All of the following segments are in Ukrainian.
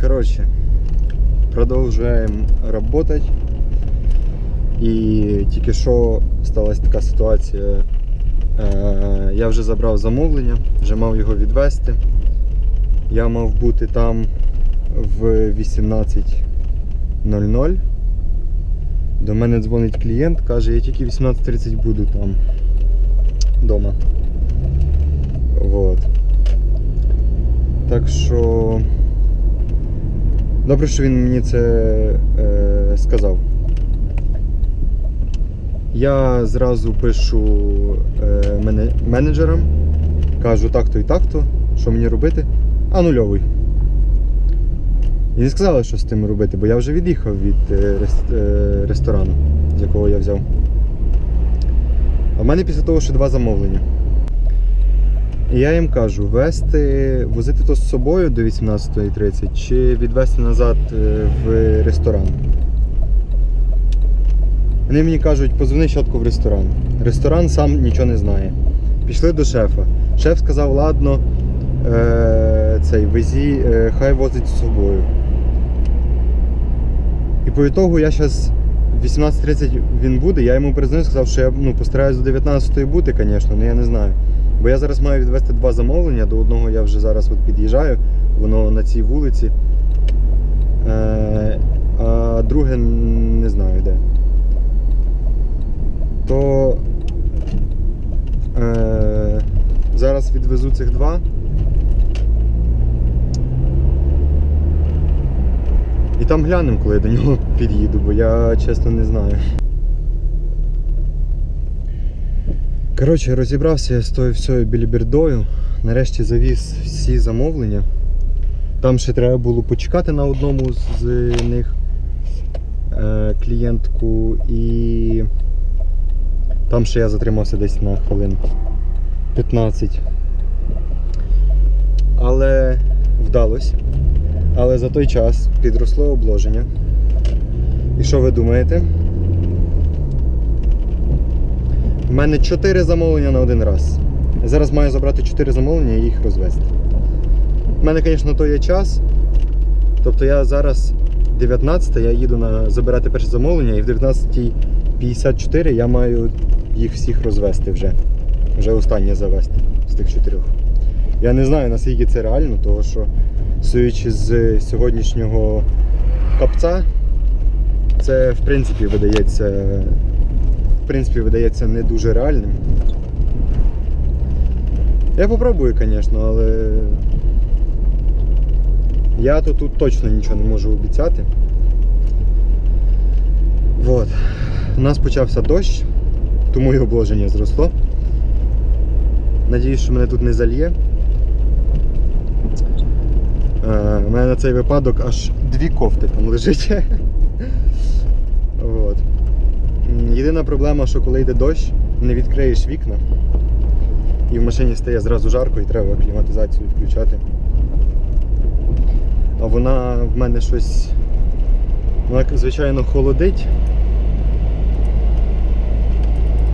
Короче, продовжуємо працювати. І тільки що сталася така ситуація. Е, я вже забрав замовлення, вже мав його відвезти. Я мав бути там в 18.00. До мене дзвонить клієнт, каже, я тільки в 18.30 буду там вдома. Так що. Добре, що він мені це е, сказав. Я зразу пишу е, менеджерам, кажу так-то і так-то, що мені робити. А нульовий. І не сказали, що з тим робити, бо я вже від'їхав від е, е, ресторану, з якого я взяв. А в мене після того ще два замовлення. І я їм кажу, вести, возити то з собою до 18.30 чи відвести назад е, в ресторан. Вони мені кажуть, позвони щотку в ресторан. Ресторан сам нічого не знає. Пішли до шефа. Шеф сказав, ладно, е, цей везі, е, хай возить з собою. І по ітогу я зараз 18.30 він буде, я йому перезвонив, сказав, що я ну, постараюсь до 19.00 бути, звісно, але я не знаю. Бо я зараз маю відвести два замовлення, до одного я вже зараз от під'їжджаю, воно на цій вулиці. Е, а друге не знаю де. То е, зараз відвезу цих два. І там глянемо, коли я до нього під'їду, бо я чесно не знаю. Коротше, розібрався я з тою всією білібердою. Нарешті завіз всі замовлення. Там ще треба було почекати на одному з них е, клієнтку і там ще я затримався десь на хвилин 15. Але вдалося. Але за той час підросло обложення. І що ви думаєте? У мене 4 замовлення на один раз. Я зараз маю забрати 4 замовлення і їх розвести. У мене, звісно, то є час. Тобто я зараз 19 я їду на забирати перше замовлення і в 19.54 я маю їх всіх розвести вже. Вже останнє завести з тих чотирьох. Я не знаю наскільки це реально, тому що судячи з сьогоднішнього капця, це в принципі видається принципі, видається не дуже реальним. Я попробую, звісно, але я то тут точно нічого не можу обіцяти. Вот. У нас почався дощ, тому і обложення зросло. Надіюсь, що мене тут не зальє. Е, У мене на цей випадок аж дві кофти там лежить. проблема, що коли йде дощ, не відкриєш вікна. І в машині стає зразу жарко і треба кліматизацію включати. А вона в мене щось. Вона, звичайно, холодить.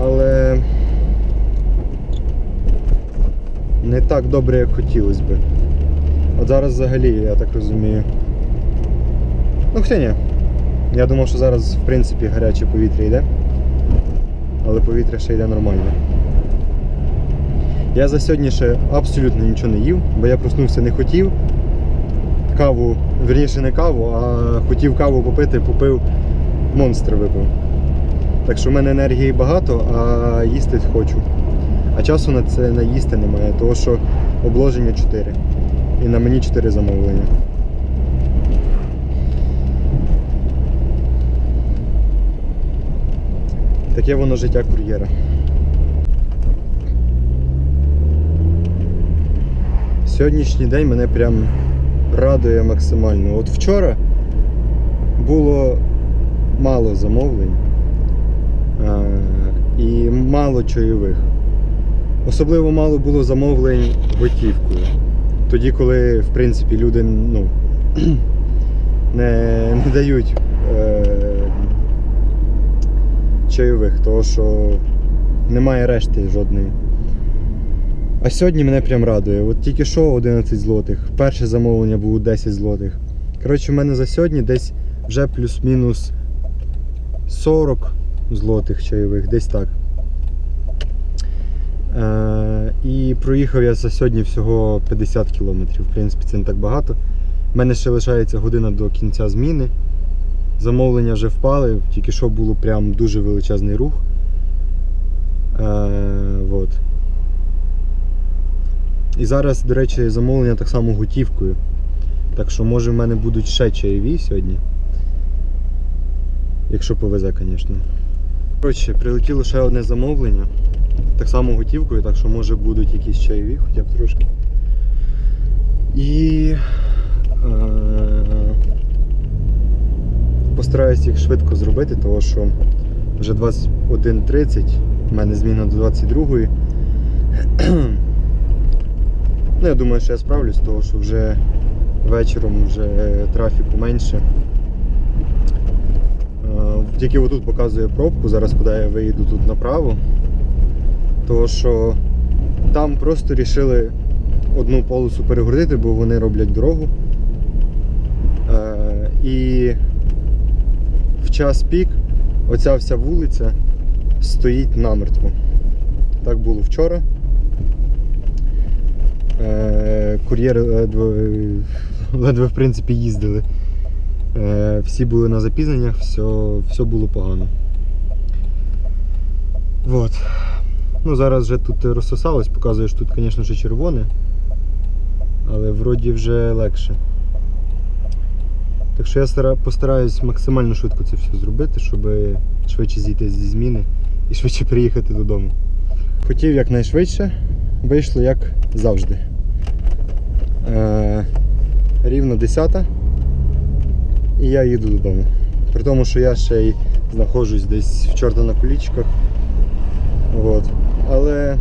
Але не так добре, як хотілося би. От зараз взагалі, я так розумію. Ну хоча ні. Я думав, що зараз в принципі гаряче повітря йде, але повітря ще йде нормально. Я за сьогодні ще абсолютно нічого не їв, бо я проснувся не хотів. Каву, верніше не каву, а хотів каву попити, попив, монстр випив. Так що в мене енергії багато, а їсти хочу. А часу на це наїсти немає, тому що обложення 4. І на мені 4 замовлення. Таке воно життя кур'єра. Сьогоднішній день мене прям радує максимально. От вчора було мало замовлень а, і мало чайових. Особливо мало було замовлень готівкою. Тоді, коли в принципі люди ну, не, не дають е, чайових, тому що немає решти жодної. А сьогодні мене прям радує. От тільки що 11 злотих. Перше замовлення було 10 злотих. Коротше, в мене за сьогодні десь вже плюс-мінус 40 злотих чайових, десь так. Е, і проїхав я за сьогодні всього 50 кілометрів. В принципі, це не так багато. У мене ще лишається година до кінця зміни. Замовлення вже впали, тільки що було прям дуже величезний рух. Е, вот. І зараз, до речі, замовлення так само готівкою. Так що, може, в мене будуть ще чайові сьогодні. Якщо повезе, звісно. Коротше, прилетіло ще одне замовлення. Так само готівкою, так що може будуть якісь чайові, хоча б трошки. І е, постараюсь їх швидко зробити, тому що вже 21.30, в мене зміна до 22-ї. ну, я думаю, що я справлюсь, тому що вже вечором вже трафіку менше. Е, Тільки отут показує пробку, зараз куди я виїду тут направо. Тому що там просто рішили одну полосу перегородити, бо вони роблять дорогу. Е, І час пік оця вся вулиця стоїть намертво. Так було вчора. Е, Кур'єри ледве, ледве в принципі їздили. Е, Всі були на запізненнях, все, все було погано. Вот. Ну, зараз вже тут розсосалось, показує, що тут, звісно, ще червоне, але вроді вже легше. Так що я стара- постараюсь максимально швидко це все зробити, щоб швидше зійти зі зміни і швидше приїхати додому. Хотів якнайшвидше, вийшло як завжди. Е, рівно 10 і я їду додому. При тому, що я ще й знаходжусь десь в чорта на кулічках. От. Але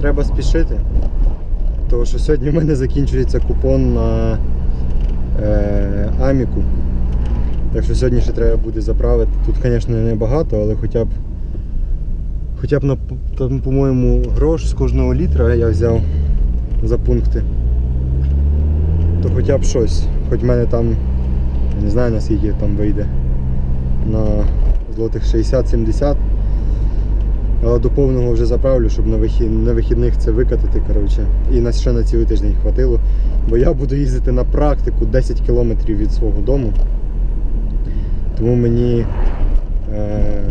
треба спішити, тому що сьогодні в мене закінчується купон на е, Аміку. Так що сьогодні ще треба буде заправити. Тут, звісно, не багато, але хоча б хоча б на по-моєму, грош з кожного літра я взяв за пункти. То хоча б щось. Хоч в мене там, я не знаю наскільки там вийде. На злотих 60-70. До повного вже заправлю, щоб на, вихід... на вихідних це викатати. коротше. І на ще на цілий тиждень хватило. Бо я буду їздити на практику 10 кілометрів від свого дому. Тому мені е...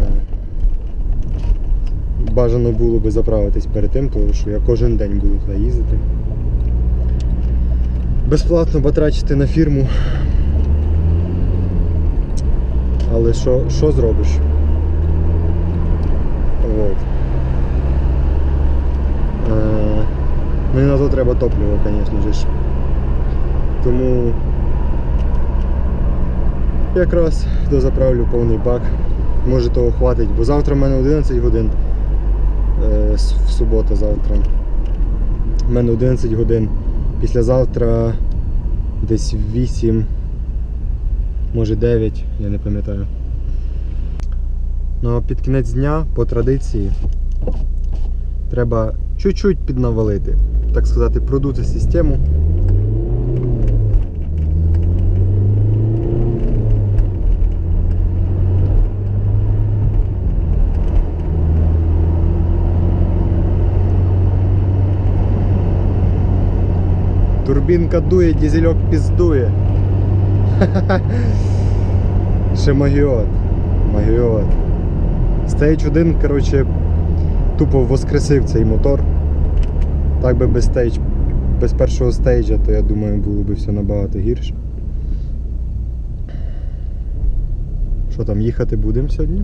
бажано було би заправитись перед тим, тому що я кожен день буду туди їздити. Безплатно батрачити на фірму. Але що, що зробиш? От. Е, ну і на то треба топливо, звісно ж. Тому якраз дозаправлю повний бак. Може того хватить, бо завтра в мене 11 годин. Е, в суботу завтра. У мене 11 годин. Післязавтра десь 8, може 9, я не пам'ятаю. Ну під кінець дня, по традиції, треба чуть-чуть піднавалити, так сказати, продути систему. Турбінка дує, дізельок піздує. Ще магіот. Магіот. Stage 1, коротше, тупо воскресив цей мотор. Так би без стейдж, без першого стейджа, то я думаю було б все набагато гірше. Що там, їхати будемо сьогодні?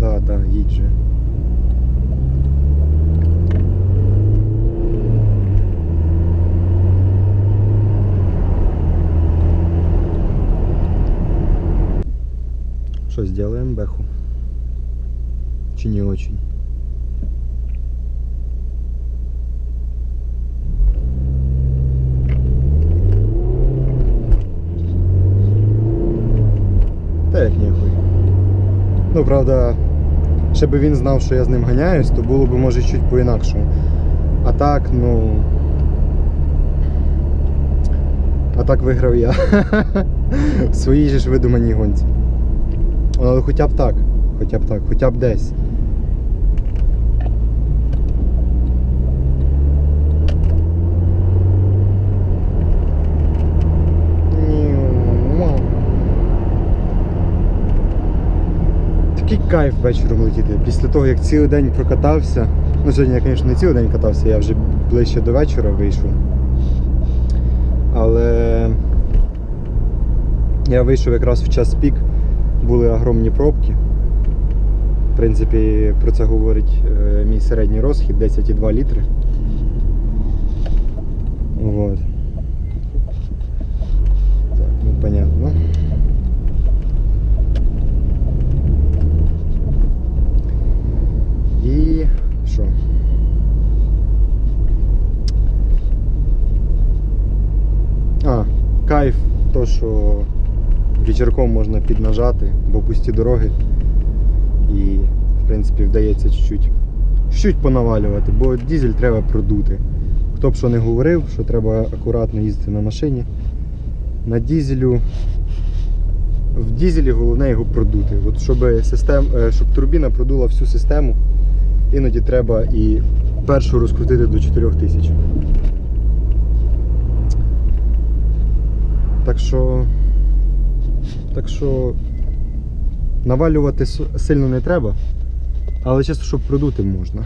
Да, да, їдь же. Сделаем бэху? Чи не очень? Як ніхуй. Ну, правда, ще би він знав, що я з ним ганяюсь, то було б може чуть по-інакшому. А так, ну. А так виграв я. В своїй же ж видуманій гонці. Але хоча б так. Хоча б так, хоча б десь. Ні, Такий кайф вечором летіти. Після того, як цілий день прокатався. Ну, сьогодні я, звісно, не цілий день катався, я вже ближче до вечора вийшов. Але я вийшов якраз в час пік, були огромні пробки. В принципі, про це говорить е, мій середній розхід 10,2 літри. Вот. Так, ну понятно. І що? А, кайф, то що вечірком можна піднажати, бо пусті дороги. І, в принципі, вдається чуть-чуть, чуть понавалювати, бо дізель треба продути. Хто б що не говорив, що треба акуратно їздити на машині. На дізелю. В дізелі головне його продути. От щоб, систем, е, щоб турбіна продула всю систему, іноді треба і першу розкрутити до 4000. Так що. Так що навалювати сильно не треба, але чисто, щоб продути можна.